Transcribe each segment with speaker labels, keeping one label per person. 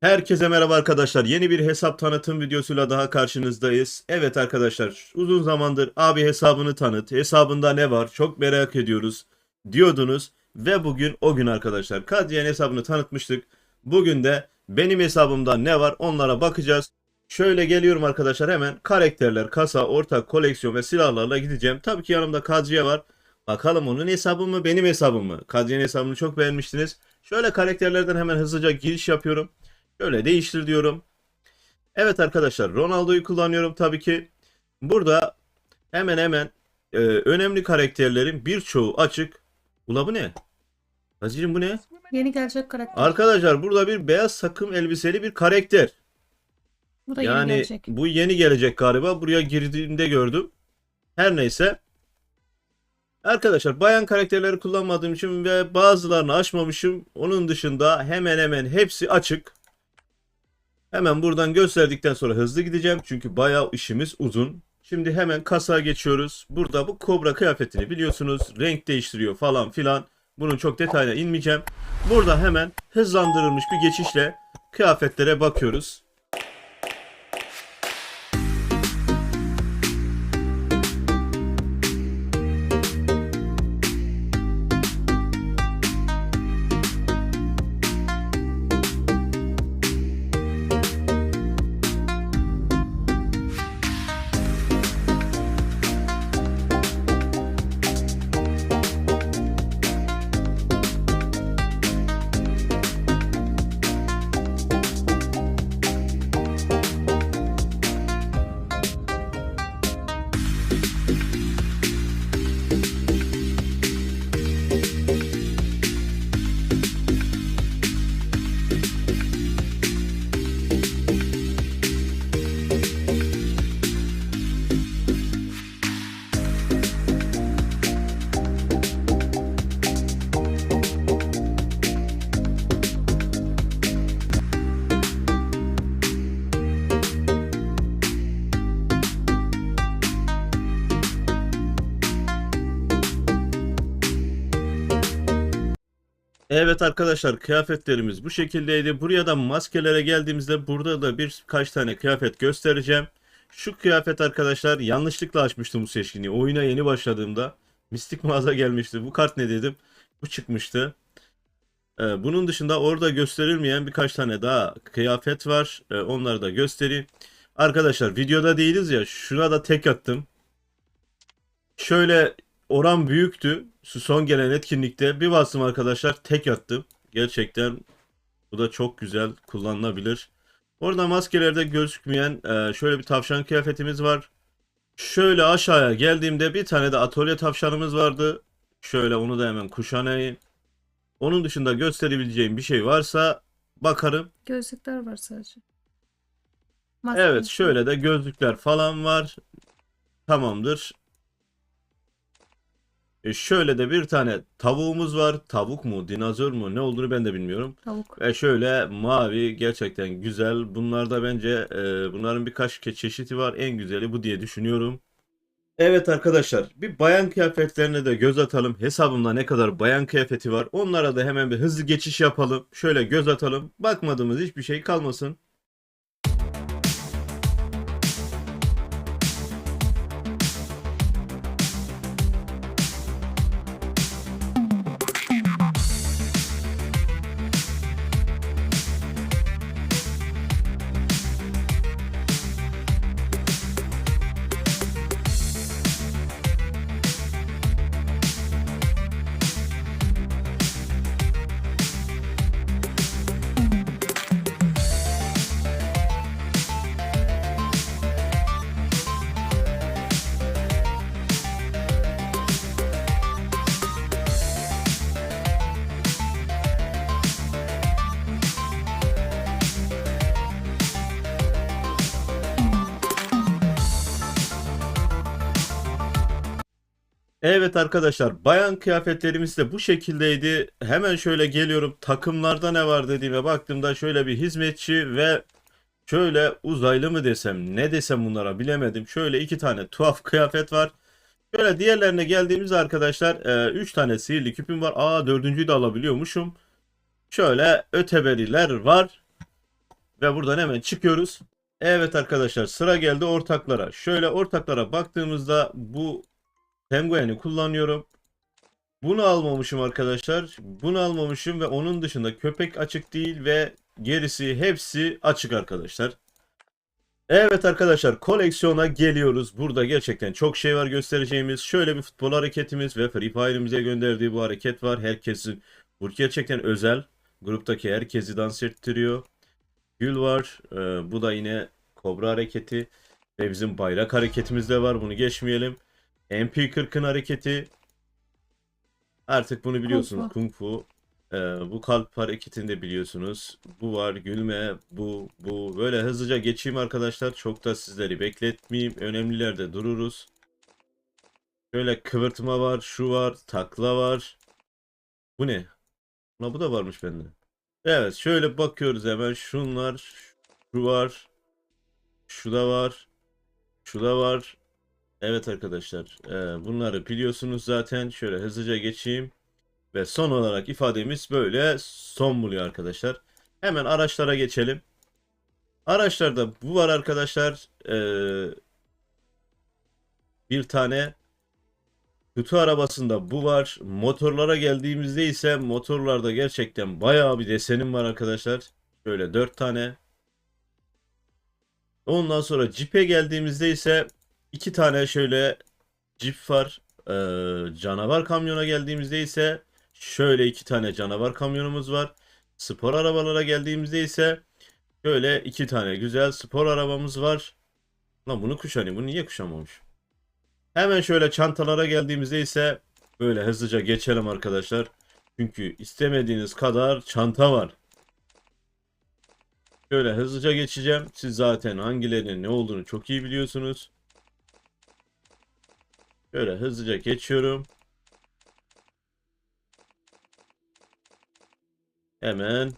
Speaker 1: Herkese merhaba arkadaşlar. Yeni bir hesap tanıtım videosuyla daha karşınızdayız. Evet arkadaşlar, uzun zamandır abi hesabını tanıt, hesabında ne var çok merak ediyoruz diyordunuz. Ve bugün o gün arkadaşlar. Kadriyen hesabını tanıtmıştık. Bugün de benim hesabımda ne var onlara bakacağız. Şöyle geliyorum arkadaşlar hemen karakterler, kasa, ortak, koleksiyon ve silahlarla gideceğim. Tabii ki yanımda Kadriye var. Bakalım onun hesabı mı benim hesabım mı? Kadriye'nin hesabını çok beğenmiştiniz. Şöyle karakterlerden hemen hızlıca giriş yapıyorum. Şöyle değiştir diyorum. Evet arkadaşlar Ronaldo'yu kullanıyorum tabii ki. Burada hemen hemen e, önemli karakterlerin birçoğu açık. Ula bu ne? Hacıcığım bu ne?
Speaker 2: Yeni gelecek karakter.
Speaker 1: Arkadaşlar burada bir beyaz takım elbiseli bir karakter.
Speaker 2: Bu da yeni
Speaker 1: Yani
Speaker 2: gelecek.
Speaker 1: bu yeni gelecek galiba. Buraya girdiğimde gördüm. Her neyse. Arkadaşlar bayan karakterleri kullanmadığım için ve bazılarını açmamışım. Onun dışında hemen hemen hepsi açık. Hemen buradan gösterdikten sonra hızlı gideceğim. Çünkü bayağı işimiz uzun. Şimdi hemen kasaya geçiyoruz. Burada bu kobra kıyafetini biliyorsunuz. Renk değiştiriyor falan filan. Bunun çok detayına inmeyeceğim. Burada hemen hızlandırılmış bir geçişle kıyafetlere bakıyoruz. Evet arkadaşlar kıyafetlerimiz bu şekildeydi. Buraya da maskelere geldiğimizde burada da birkaç tane kıyafet göstereceğim. Şu kıyafet arkadaşlar yanlışlıkla açmıştım bu seçkini. Oyuna yeni başladığımda mistik mağaza gelmişti. Bu kart ne dedim? Bu çıkmıştı. Ee, bunun dışında orada gösterilmeyen birkaç tane daha kıyafet var. Ee, onları da göstereyim. Arkadaşlar videoda değiliz ya şuna da tek attım. Şöyle oran büyüktü. Şu son gelen etkinlikte bir bastım arkadaşlar tek attım. Gerçekten bu da çok güzel kullanılabilir. Orada maskelerde gözükmeyen e, şöyle bir tavşan kıyafetimiz var. Şöyle aşağıya geldiğimde bir tane de atölye tavşanımız vardı. Şöyle onu da hemen kuşanayım. Onun dışında gösterebileceğim bir şey varsa bakarım.
Speaker 2: Gözlükler var sadece. Maske
Speaker 1: Evet şöyle de gözlükler falan var. Tamamdır. E şöyle de bir tane tavuğumuz var. Tavuk mu, dinozor mu ne olduğunu ben de bilmiyorum.
Speaker 2: Tavuk.
Speaker 1: Ve şöyle mavi gerçekten güzel. Bunlarda bence e, bunların birkaç ke- çeşidi var. En güzeli bu diye düşünüyorum. Evet arkadaşlar bir bayan kıyafetlerine de göz atalım. Hesabımda ne kadar bayan kıyafeti var. Onlara da hemen bir hızlı geçiş yapalım. Şöyle göz atalım. Bakmadığımız hiçbir şey kalmasın. Evet arkadaşlar bayan kıyafetlerimiz de bu şekildeydi. Hemen şöyle geliyorum takımlarda ne var dediğime baktığımda şöyle bir hizmetçi ve şöyle uzaylı mı desem ne desem bunlara bilemedim. Şöyle iki tane tuhaf kıyafet var. Şöyle diğerlerine geldiğimizde arkadaşlar 3 tane sihirli küpüm var. Aa dördüncüyü de alabiliyormuşum. Şöyle öteberiler var. Ve buradan hemen çıkıyoruz. Evet arkadaşlar sıra geldi ortaklara. Şöyle ortaklara baktığımızda bu pengueni kullanıyorum. Bunu almamışım arkadaşlar. Bunu almamışım ve onun dışında köpek açık değil ve gerisi hepsi açık arkadaşlar. Evet arkadaşlar koleksiyona geliyoruz. Burada gerçekten çok şey var göstereceğimiz. Şöyle bir futbol hareketimiz ve Free Fire'imize gönderdiği bu hareket var. Herkesin bu gerçekten özel. Gruptaki herkesi dans ettiriyor. Gül var. Ee, bu da yine kobra hareketi. Ve bizim bayrak hareketimiz de var. Bunu geçmeyelim. MP40'ın hareketi. Artık bunu biliyorsunuz.
Speaker 2: Kung
Speaker 1: Kung Fu. Ee, bu kalp hareketini de biliyorsunuz. Bu var. Gülme. Bu. Bu. Böyle hızlıca geçeyim arkadaşlar. Çok da sizleri bekletmeyeyim. Önemlilerde dururuz. Şöyle kıvırtma var. Şu var. Takla var. Bu ne? Ulan bu da varmış bende. Evet şöyle bakıyoruz hemen. Şunlar. Şu var. Şu da var. Şu da var. Evet arkadaşlar. e, bunları biliyorsunuz zaten. Şöyle hızlıca geçeyim. Ve son olarak ifademiz böyle son buluyor arkadaşlar. Hemen araçlara geçelim. Araçlarda bu var arkadaşlar. Ee, bir tane kutu arabasında bu var. Motorlara geldiğimizde ise motorlarda gerçekten bayağı bir desenim var arkadaşlar. Şöyle 4 tane. Ondan sonra Jeep'e geldiğimizde ise iki tane şöyle Jeep var. Ee, canavar kamyona geldiğimizde ise şöyle iki tane canavar kamyonumuz var. Spor arabalara geldiğimizde ise şöyle iki tane güzel spor arabamız var. Lan bunu kuşanayım. Bunu niye kuşanmamış? Hemen şöyle çantalara geldiğimizde ise böyle hızlıca geçelim arkadaşlar. Çünkü istemediğiniz kadar çanta var. Şöyle hızlıca geçeceğim. Siz zaten hangilerinin ne olduğunu çok iyi biliyorsunuz. Şöyle hızlıca geçiyorum. Hemen.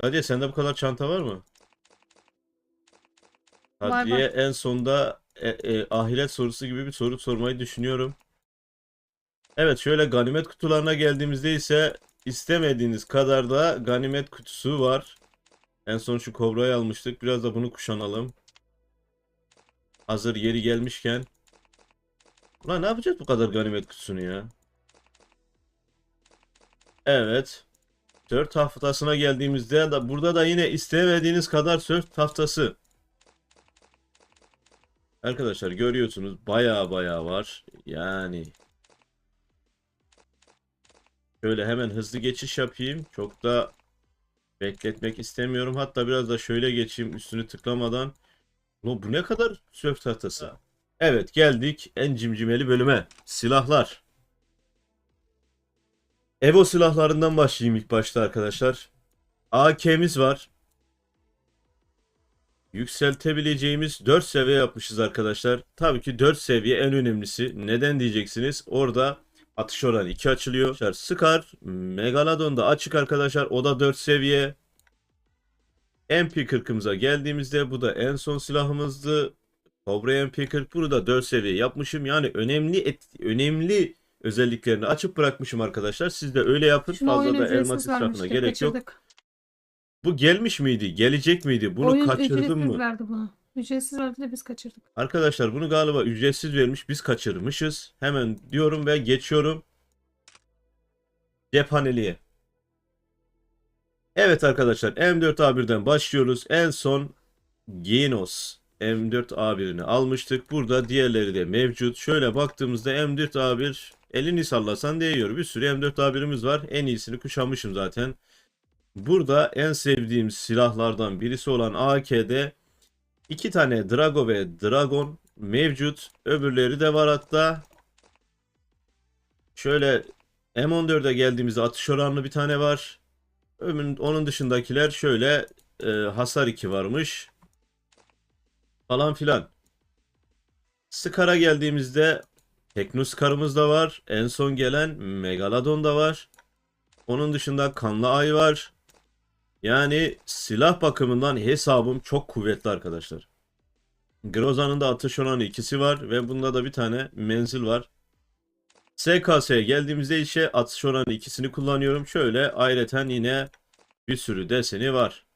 Speaker 1: Hadi sende bu kadar çanta var mı?
Speaker 2: Var,
Speaker 1: Hadiye en sonda e, e, ahiret sorusu gibi bir soru sormayı düşünüyorum. Evet şöyle ganimet kutularına geldiğimizde ise istemediğiniz kadar da ganimet kutusu var. En son şu kobrayı almıştık. Biraz da bunu kuşanalım. Hazır yeri gelmişken. Ulan ne yapacağız bu kadar ganimet kutusunu ya? Evet. Sört haftasına geldiğimizde da burada da yine istemediğiniz kadar sört haftası. Arkadaşlar görüyorsunuz baya baya var. Yani şöyle hemen hızlı geçiş yapayım. Çok da bekletmek istemiyorum. Hatta biraz da şöyle geçeyim üstünü tıklamadan. Ulan bu ne kadar sörf tahtası? Evet geldik en cimcimeli bölüme. Silahlar. Evo silahlarından başlayayım ilk başta arkadaşlar. AK'miz var. Yükseltebileceğimiz 4 seviye yapmışız arkadaşlar. Tabii ki 4 seviye en önemlisi. Neden diyeceksiniz? Orada atış oranı 2 açılıyor. Scar, Megalodon da açık arkadaşlar. O da 4 seviye. MP40'ımıza geldiğimizde bu da en son silahımızdı. Cobra MP40 bunu da 4 seviye yapmışım. Yani önemli et, önemli özelliklerini açıp bırakmışım arkadaşlar. Siz de öyle yapın.
Speaker 2: Şunu
Speaker 1: Fazla da elmas israfına gerek yok.
Speaker 2: Kaçırdık.
Speaker 1: Bu gelmiş miydi? Gelecek miydi? Bunu
Speaker 2: oyun ücretsiz
Speaker 1: mı?
Speaker 2: verdi bunu. Ücretsiz verdi de biz kaçırdık.
Speaker 1: Arkadaşlar bunu galiba ücretsiz vermiş. Biz kaçırmışız. Hemen diyorum ve geçiyorum. Cephaneliğe. Evet arkadaşlar M4A1'den başlıyoruz. En son Genos M4A1'ini almıştık. Burada diğerleri de mevcut. Şöyle baktığımızda M4A1 elini sallasan değiyor. Bir sürü M4A1'imiz var. En iyisini kuşanmışım zaten. Burada en sevdiğim silahlardan birisi olan AK'de iki tane Drago ve Dragon mevcut. Öbürleri de var hatta. Şöyle M14'e geldiğimizde atış oranlı bir tane var. Onun dışındakiler şöyle e, hasar 2 varmış. Falan filan. Scar'a geldiğimizde Tekno Scar'ımız da var. En son gelen Megalodon da var. Onun dışında Kanlı Ay var. Yani silah bakımından hesabım çok kuvvetli arkadaşlar. Groza'nın da atış oranı ikisi var ve bunda da bir tane menzil var. SKS'ye geldiğimizde ise atış oranı ikisini kullanıyorum. Şöyle ayrıca yine bir sürü deseni var.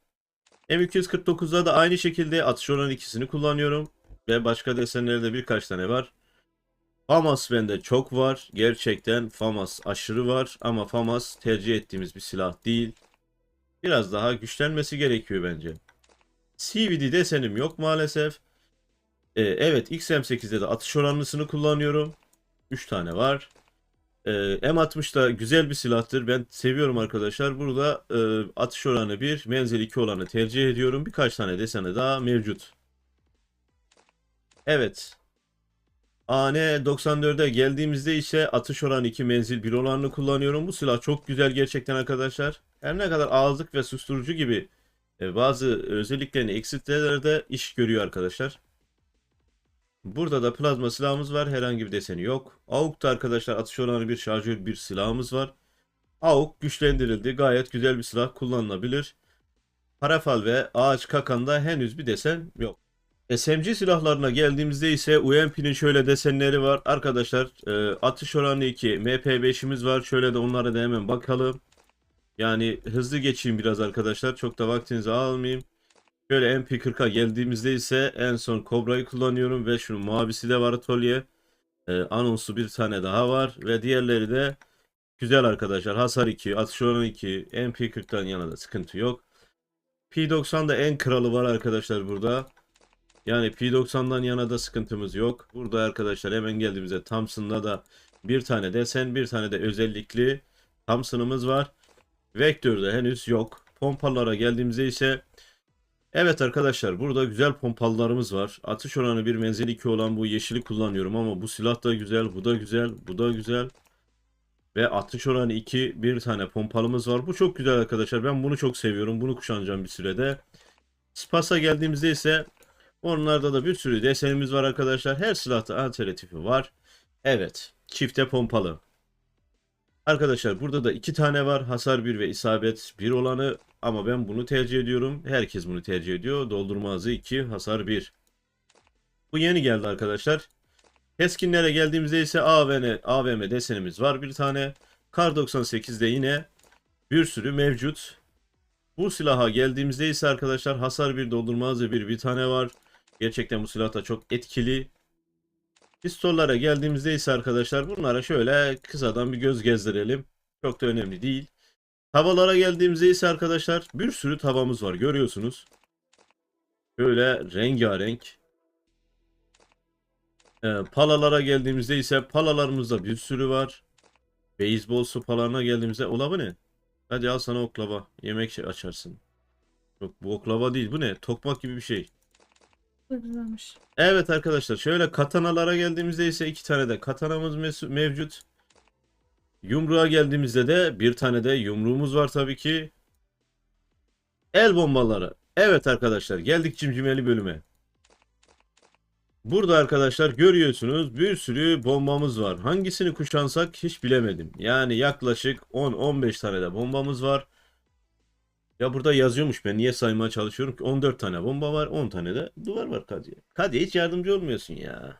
Speaker 1: M249'da da aynı şekilde atış oranı ikisini kullanıyorum. Ve başka desenlerde birkaç tane var. FAMAS bende çok var. Gerçekten FAMAS aşırı var. Ama FAMAS tercih ettiğimiz bir silah değil. Biraz daha güçlenmesi gerekiyor bence. CVD desenim yok maalesef. Ee, evet XM8'de de atış oranlısını kullanıyorum. 3 tane var. Ee, M60 da güzel bir silahtır. Ben seviyorum arkadaşlar. Burada e, atış oranı 1, menzil 2 olanı tercih ediyorum. Birkaç tane desene daha mevcut. Evet. AN94'e geldiğimizde ise atış oranı 2 menzil 1 olanını kullanıyorum. Bu silah çok güzel gerçekten arkadaşlar. Her ne kadar ağızlık ve susturucu gibi e, bazı özelliklerini eksiltseler de iş görüyor arkadaşlar. Burada da plazma silahımız var. Herhangi bir deseni yok. AUK'ta arkadaşlar atış oranı bir şarjör bir silahımız var. AUK güçlendirildi. Gayet güzel bir silah kullanılabilir. Parafal ve ağaç kakanda henüz bir desen yok. SMG silahlarına geldiğimizde ise UMP'nin şöyle desenleri var. Arkadaşlar e, atış oranı 2 MP5'imiz var. Şöyle de onlara da hemen bakalım. Yani hızlı geçeyim biraz arkadaşlar. Çok da vaktinizi almayayım. Şöyle MP40'a geldiğimizde ise en son Cobra'yı kullanıyorum ve şunun mavisi de var atölye. Ee, anonsu bir tane daha var ve diğerleri de güzel arkadaşlar. Hasar 2, atış oranı 2, MP40'tan yana da sıkıntı yok. P90'da en kralı var arkadaşlar burada. Yani P90'dan yana da sıkıntımız yok. Burada arkadaşlar hemen geldiğimizde Thompson'da da bir tane desen, bir tane de özellikli Thompson'ımız var. Vektör'de henüz yok. Pompalara geldiğimizde ise Evet arkadaşlar burada güzel pompalılarımız var. Atış oranı bir menzil 2 olan bu yeşili kullanıyorum ama bu silah da güzel, bu da güzel, bu da güzel. Ve atış oranı 2 bir tane pompalımız var. Bu çok güzel arkadaşlar. Ben bunu çok seviyorum. Bunu kuşanacağım bir sürede. Spas'a geldiğimizde ise onlarda da bir sürü desenimiz var arkadaşlar. Her silahta alternatifi var. Evet. Çifte pompalı. Arkadaşlar burada da iki tane var. Hasar 1 ve isabet 1 olanı ama ben bunu tercih ediyorum. Herkes bunu tercih ediyor. Doldurma hızı 2, hasar 1. Bu yeni geldi arkadaşlar. Keskinlere geldiğimizde ise AVM, AVM desenimiz var bir tane. Kar 98'de yine bir sürü mevcut. Bu silaha geldiğimizde ise arkadaşlar hasar 1, doldurma hızı 1 bir tane var. Gerçekten bu silah da çok etkili. Pistollara geldiğimizde ise arkadaşlar bunlara şöyle kısadan bir göz gezdirelim. Çok da önemli değil. Tavalara geldiğimizde ise arkadaşlar bir sürü tavamız var görüyorsunuz. Böyle rengarenk. Ee, palalara geldiğimizde ise palalarımızda bir sürü var. Beyzbol sopalarına geldiğimizde ola bu ne? Hadi al sana oklava. Yemek şey açarsın. Yok bu oklava değil bu ne? Tokmak gibi bir şey.
Speaker 2: Güzelmiş.
Speaker 1: Evet arkadaşlar şöyle katanalara geldiğimizde ise iki tane de katanamız mevcut. Yumruğa geldiğimizde de bir tane de yumruğumuz var tabii ki. El bombaları. Evet arkadaşlar geldik cimcimeli bölüme. Burada arkadaşlar görüyorsunuz bir sürü bombamız var. Hangisini kuşansak hiç bilemedim. Yani yaklaşık 10-15 tane de bombamız var. Ya burada yazıyormuş ben niye saymaya çalışıyorum ki 14 tane bomba var 10 tane de duvar var Kadı'ya. Kadı hiç yardımcı olmuyorsun ya.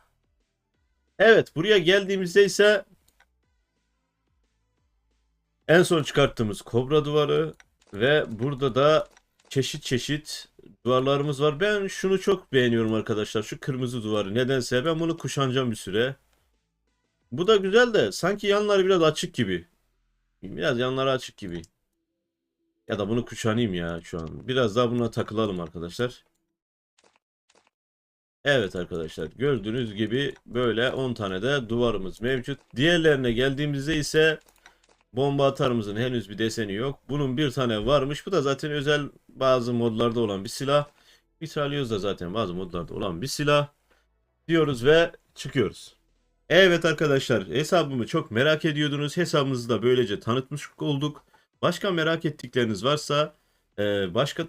Speaker 1: Evet buraya geldiğimizde ise en son çıkarttığımız kobra duvarı ve burada da çeşit çeşit duvarlarımız var. Ben şunu çok beğeniyorum arkadaşlar. Şu kırmızı duvarı. Nedense ben bunu kuşanacağım bir süre. Bu da güzel de sanki yanları biraz açık gibi. Biraz yanları açık gibi. Ya da bunu kuşanayım ya şu an. Biraz daha buna takılalım arkadaşlar. Evet arkadaşlar gördüğünüz gibi böyle 10 tane de duvarımız mevcut. Diğerlerine geldiğimizde ise bomba atarımızın henüz bir deseni yok. Bunun bir tane varmış. Bu da zaten özel bazı modlarda olan bir silah. Mitralyöz da zaten bazı modlarda olan bir silah. Diyoruz ve çıkıyoruz. Evet arkadaşlar hesabımı çok merak ediyordunuz. Hesabımızı da böylece tanıtmış olduk. Başka merak ettikleriniz varsa e, başka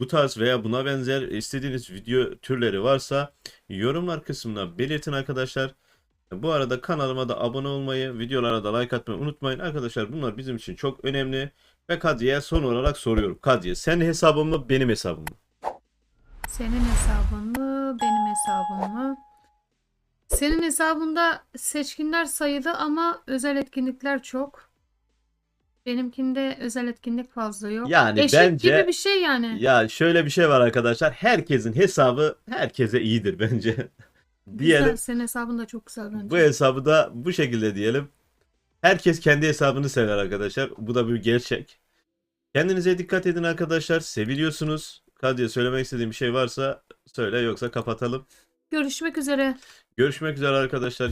Speaker 1: bu tarz veya buna benzer istediğiniz video türleri varsa yorumlar kısmına belirtin arkadaşlar. Bu arada kanalıma da abone olmayı, videolara da like atmayı unutmayın. Arkadaşlar bunlar bizim için çok önemli. Ve Kadriye son olarak soruyorum. Kadriye sen hesabın mı benim hesabım mı?
Speaker 2: Senin hesabın mı? Benim hesabım mı? Senin hesabında seçkinler sayılı ama özel etkinlikler çok. Benimkinde özel etkinlik fazla yok.
Speaker 1: Yani
Speaker 2: Eşek
Speaker 1: bence-
Speaker 2: gibi bir şey yani.
Speaker 1: Ya şöyle bir şey var arkadaşlar. Herkesin hesabı herkese iyidir bence. diyelim.
Speaker 2: Güzel. Senin hesabın da çok güzel bence.
Speaker 1: Bu hesabı da bu şekilde diyelim. Herkes kendi hesabını sever arkadaşlar. Bu da bir gerçek. Kendinize dikkat edin arkadaşlar. Seviliyorsunuz. Kadriye söylemek istediğim bir şey varsa söyle yoksa kapatalım.
Speaker 2: Görüşmek üzere.
Speaker 1: Görüşmek üzere arkadaşlar.